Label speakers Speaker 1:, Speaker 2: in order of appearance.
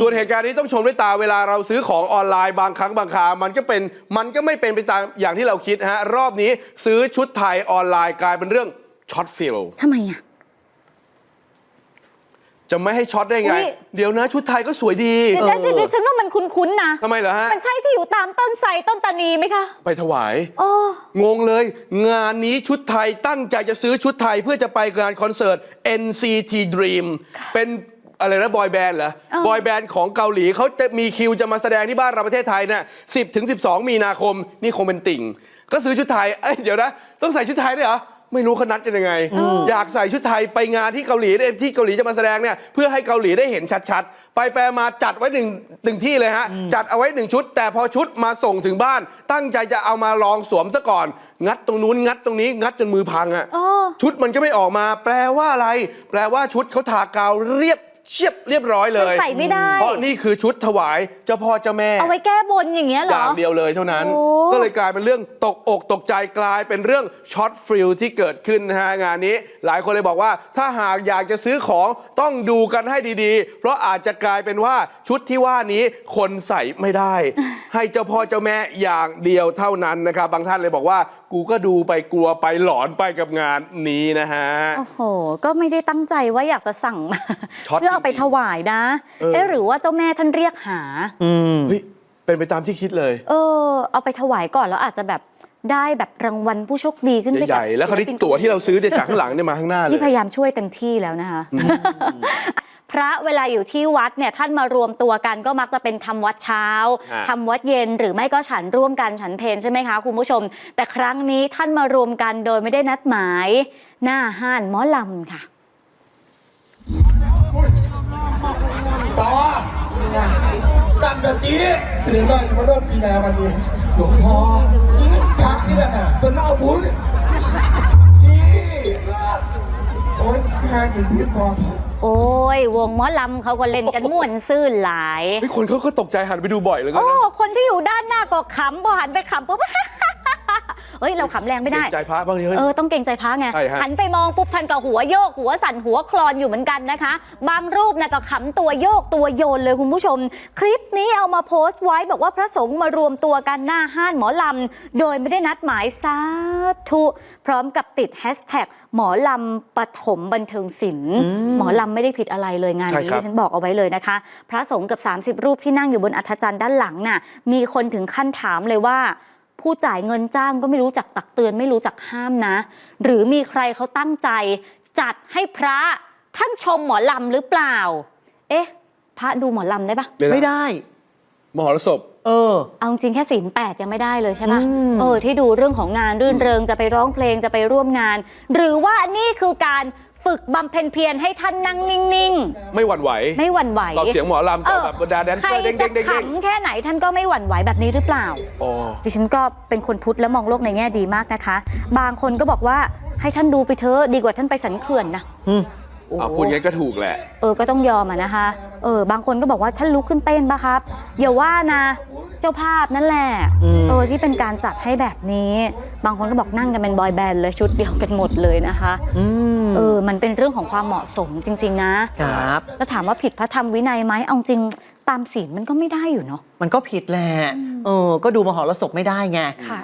Speaker 1: ส่วนเหตุการณ์นี้ต้องชมด้วยตาเวลาเราซื้อของออนไลน์บางครั้งบางครา มันก็เป็นมันก็ไม่เป็นไปตามอย่างที่เราคิดฮะ รอบนี้ซื้อชุดไทยออนไลน์กลายเป็นเรื่องช็อตฟิล
Speaker 2: ทำไมอะ
Speaker 1: จะไม่ให้ช็อตได้ไง
Speaker 2: อุ๊ย
Speaker 1: เดี๋ยวนะชุดไทยก็สวยดี
Speaker 2: เดี๋ยวเดี๋ยวเดี๋ยวฉันว่ามันคุ้นๆนะ
Speaker 1: ทำไมเหรอฮะ
Speaker 2: มันใช่ที่อยู่ตามต้นไทรต้นตานีไหมคะ
Speaker 1: ไปถวาย
Speaker 2: อ๋อ
Speaker 1: งงเลย งานนี้ชุดไทยตั้งใจจะซื้อชุดไทยเพื่อจะไปงานคอนเสิร์ต NCT Dream เป็น อะไรนะบอยแบนด์เหรอ
Speaker 2: เออ
Speaker 1: บอยแบนด์ของเกาหลีเขาจะมีคิวจะมาแสดงที่บ้านเราประเทศไทยเนี่ย10ถึง12มีนาคมนี่คงเป็นติ่ง ก็ซื้อชุดไทย เอ้ยเดี๋ยวนะ ต้องใส่ชุดไทยด้วยเหรอ ไม่รู้เขานัดกันยังไง อยากใส่ชุดไทยไปงานที่เกาหลีที่เกาหลีจะมาแสดงเนี่ยเพื่อให้เกาหลีได้เห็นชัดๆ ไปแปลมาจัดไว้หนึ่งหนึ่งที่เลยฮะ จัดเอาไว้หนึ่งชุด แต่พอชุดมาส่งถึงบ้าน ตั้งใจจะเอามาลองสวมซะก่อน งัดตรงนู้นงัดตรงนี้งัดจนมือพังอะ
Speaker 2: อ๋อ
Speaker 1: ชุดมันก็ไม่ออกมา แปลว่าอะไร แปลว่าชุดเขาทากาวเรียบ เชียบเรียบร้อยเลย
Speaker 2: มันใส่ไม่ได้
Speaker 1: เพราะนี่คือชุดถวายเจ้าพ่อเจ้าแม่
Speaker 2: เอาไว้แก้บนอย่างเงี้ยเหร
Speaker 1: อ
Speaker 2: อ
Speaker 1: ย่างเดียวเลยเท่านั้น
Speaker 2: โอ้
Speaker 1: ก็เลยกลายเป็นเรื่องตกอกตกใจกลายเป็นเรื่องช็อตฟิลที่เกิดขึ้นนะฮะงานนี้ หลายคนเลยบอกว่า ถ้าหากอยากจะซื้อของต้องดูกันให้ดีๆ เพราะอาจจะกลายเป็นว่าชุดที่ว่านี้คนใส่ไม่ได้ ให้เจ้าพ่อเจ้าแม่อย่างเดียวเท่านั้นนะครับบางท่านเลยบอกว่ากูก็ดูไปกลัวไปหลอนไปกับงานนี้นะฮะ
Speaker 2: โอ้โห ก็ไม่ได้ตั้งใจว่าอยากจะสั่งมา
Speaker 1: ช็อต
Speaker 2: เพื่อเอาไปถวายนะ
Speaker 1: เออ
Speaker 2: เอ๊ะหรือว่าเจ้าแม่ท่านเรียกหา
Speaker 3: อืม
Speaker 1: เฮ้ยเป็นไปตามที่คิดเลย
Speaker 2: เออ เอาไปถวายก่อนแล้วอาจจะแบบได้แบบรางวัลผู้โชคดีขึ้นไป
Speaker 1: ใหญ่ๆ แล้วคราวนี้ตั๋วที่เราซื้อเนี่ยจากข้างหลังเนี่ยมาข้างหน้าเลย
Speaker 2: นี่พยายามช่วยเต็มที่แล้วนะคะ พระเวลาอยู่ที่วัดเนี่ยท่านมารวมตัวกันก็มักจะเป็นทำวัดเช้า
Speaker 1: อ่า
Speaker 2: ทำวัดเย็นหรือไม่ก็ฉันร่วมกันฉันเพลใช่ไหมคะคุณผู้ชม แต่ครั้งนี้ท่านมารวมกันโดยไม่ได้นัดหมาย หน้าห้านหมอลำค่ะ
Speaker 4: ต่อตั้งแต่จีเสียงก็จะมาเริ่มปีนาวันนี้หลวงพ่อพระนี่แหละน่ะคนเอาบุญจีโอ๊ยแค่กินพี่ตอน
Speaker 2: โอ้ยวงหมอลำเขาก็เล่นกันม่วนซื่นหลาย
Speaker 1: เฮ้ยคนเขาก็ตกใจหันไปดูบ่อยเลยก็
Speaker 2: โอ้
Speaker 1: นะ
Speaker 2: คนที่อยู่ด้านหน้าก็ขำพอหันไปขำปุ๊บเฮ้ยเราขำแรงไม่ได้
Speaker 1: เกรงใจพระบ้างดิเฮ้ย
Speaker 2: เออต้องเกรงใจพระไง
Speaker 1: ใช่ฮะ
Speaker 2: หันไปมองปุ๊บท่านก็หัวโยก หัวสั่นหัวคลอนอยู่เหมือนกันนะคะ บางรูปนะก็ขำตัวโยกตัวโยนเลยคุณผู้ชม คลิปนี้เอามาโพสต์ไว้บอกว่าพระสงฆ์มารวมตัวกันหน้าห้านหมอลำ โดยไม่ได้นัดหมายสาธุพร้อมกับติดแฮชแท็กหมอลำปฐมบันเทิงศิลป์หมอลำไม่ได้ผิดอะไรเลยงาน
Speaker 1: ใช่
Speaker 2: นี้
Speaker 1: ครับ
Speaker 2: ที่ฉันบอกเอาไว้เลยนะคะ พระสงฆ์กับ 30 รูปที่นั่งอยู่บนอัฐจันทร์ด้านหลังน่ะมีคนถึงขั้นถามเลยว่า ผู้จ่ายเงินจ้างก็ไม่รู้จักตักเตือนไม่รู้จักห้ามนะ หรือมีใครเขาตั้งใจ จัดให้พระท่านชมหมอลำหรือเปล่า เอ๊ะ พระดูหมอลำได้ปะ
Speaker 1: เยวนะ
Speaker 3: ไม่ได้
Speaker 1: มหรสพ
Speaker 3: เออ
Speaker 2: เอาจริงๆแค่ศีลแปดยังไม่ได้เลยใช่ปะ
Speaker 3: อืม
Speaker 2: เออ ที่ดูเรื่องของงานรื่นเริงจะไปร้องเพลงจะไปร่วมงาน หรือว่านี่คือการ ฝึกบำเพ็ญเพียรให้ท่านนั่งนิ่ง
Speaker 1: ไม่หวั่นไหว
Speaker 2: ๆ ไม่หวั่นไหว
Speaker 1: ต่อเสียงหมอลำต่อแบบบรรดาแดน
Speaker 2: ใค
Speaker 1: เซ
Speaker 2: ร
Speaker 1: อร์เด้ง
Speaker 2: จะ
Speaker 1: เด้งเด้งเด้ง
Speaker 2: ขำแค่ไหนท่านก็ไม่หวั่นไหวแบบนี้หรือเปล่า
Speaker 1: อ๋อ
Speaker 2: ดิฉันก็เป็นคนพุทธและมองโลกในแง่ดีมากนะคะ บางคนก็บอกว่าให้ท่านดูไปเถอะดีกว่าท่านไปสันเขื่อนนะ
Speaker 3: อืม
Speaker 2: โอ้
Speaker 1: เอาพูดงั้นก็ถูกแหละ
Speaker 2: เออก็ต้องยอมอะนะคะ เออ บางคนก็บอกว่าท่านลุกขึ้นเต้นปะครับอย่าว่านะ เจ้าภาพนั่นแหละ
Speaker 3: อืม
Speaker 2: เออที่เป็นการจัดให้แบบนี้ บางคนก็บอกนั่งกันเป็นบอยแบนด์เลยชุดเดียวกันหมดเลยนะคะ
Speaker 3: อืม
Speaker 2: เออ มันเป็นเรื่องของความเหมาะสมจริง ๆ นะ
Speaker 3: ครับ
Speaker 2: แล้วถามว่าผิดพระธรรมวินัยไหมเอาจริงตามศีลมันก็ไม่ได้อยู่เนาะ
Speaker 3: มันก็ผิดแหละเออ ก็ดูมหรสพไม่ได้ไง
Speaker 2: ค่ะ